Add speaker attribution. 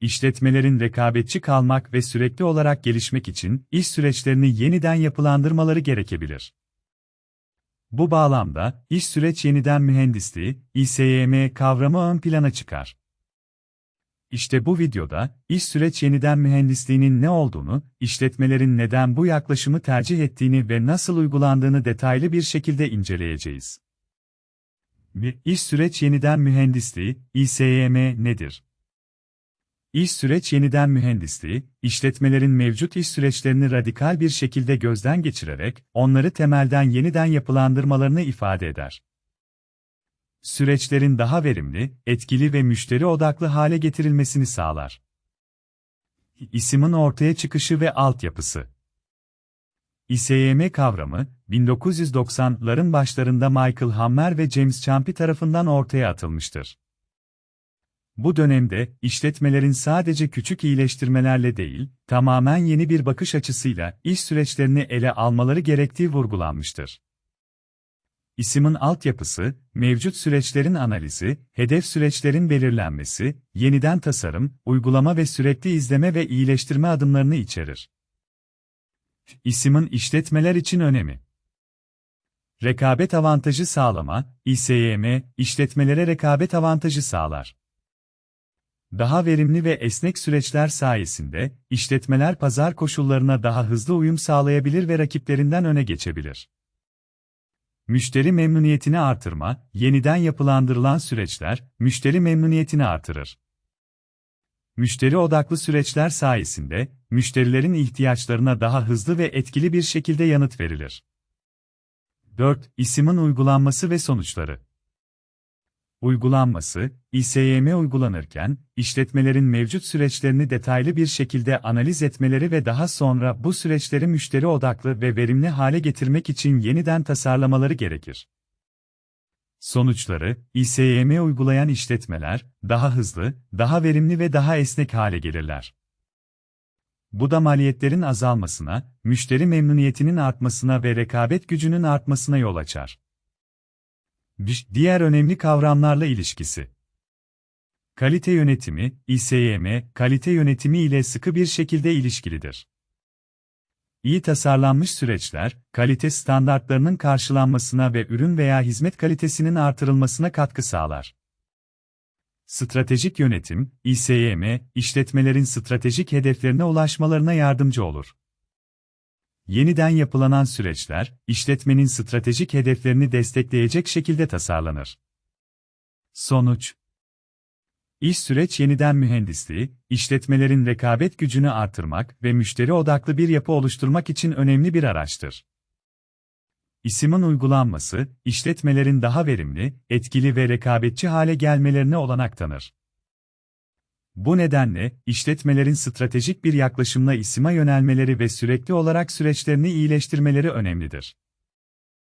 Speaker 1: işletmelerin rekabetçi kalmak ve sürekli olarak gelişmek için iş süreçlerini yeniden yapılandırmaları gerekebilir. Bu bağlamda, iş süreç yeniden mühendisliği, İSYM kavramı ön plana çıkar. İşte bu videoda, iş süreç yeniden mühendisliğinin ne olduğunu, işletmelerin neden bu yaklaşımı tercih ettiğini ve nasıl uygulandığını detaylı bir şekilde inceleyeceğiz. İş süreç yeniden mühendisliği, İSYM nedir? İş süreç yeniden mühendisliği, işletmelerin mevcut iş süreçlerini radikal bir şekilde gözden geçirerek, onları temelden yeniden yapılandırmalarını ifade eder. Süreçlerin daha verimli, etkili ve müşteri odaklı hale getirilmesini sağlar. İSİM'in ortaya çıkışı ve altyapısı İSYM kavramı, 1990'ların başlarında Michael Hammer ve James Champy tarafından ortaya atılmıştır. Bu dönemde, işletmelerin sadece küçük iyileştirmelerle değil, tamamen yeni bir bakış açısıyla iş süreçlerini ele almaları gerektiği vurgulanmıştır. İSİM'in altyapısı, mevcut süreçlerin analizi, hedef süreçlerin belirlenmesi, yeniden tasarım, uygulama ve sürekli izleme ve iyileştirme adımlarını içerir. İSİM'in işletmeler için önemi Rekabet avantajı sağlama, İSYM, işletmelere rekabet avantajı sağlar. Daha verimli ve esnek süreçler sayesinde, işletmeler pazar koşullarına daha hızlı uyum sağlayabilir ve rakiplerinden öne geçebilir. Müşteri memnuniyetini artırma, yeniden yapılandırılan süreçler, müşteri memnuniyetini artırır. Müşteri odaklı süreçler sayesinde, müşterilerin ihtiyaçlarına daha hızlı ve etkili bir şekilde yanıt verilir. 4. İSİM'in uygulanması ve sonuçları Uygulanması, İSYM uygulanırken, işletmelerin mevcut süreçlerini detaylı bir şekilde analiz etmeleri ve daha sonra bu süreçleri müşteri odaklı ve verimli hale getirmek için yeniden tasarlamaları gerekir. Sonuçları, İSYM uygulayan işletmeler, daha hızlı, daha verimli ve daha esnek hale gelirler. Bu da maliyetlerin azalmasına, müşteri memnuniyetinin artmasına ve rekabet gücünün artmasına yol açar. Diğer önemli kavramlarla ilişkisi. Kalite yönetimi, İSYM, kalite yönetimi ile sıkı bir şekilde ilişkilidir. İyi tasarlanmış süreçler, kalite standartlarının karşılanmasına ve ürün veya hizmet kalitesinin artırılmasına katkı sağlar. Stratejik yönetim, İSYM, işletmelerin stratejik hedeflerine ulaşmalarına yardımcı olur. Yeniden yapılanan süreçler, işletmenin stratejik hedeflerini destekleyecek şekilde tasarlanır. Sonuç İş süreç yeniden mühendisliği, işletmelerin rekabet gücünü artırmak ve müşteri odaklı bir yapı oluşturmak için önemli bir araçtır. İSİM'in uygulanması, işletmelerin daha verimli, etkili ve rekabetçi hale gelmelerine olanak tanır. Bu nedenle, işletmelerin stratejik bir yaklaşımla isime yönelmeleri ve sürekli olarak süreçlerini iyileştirmeleri önemlidir.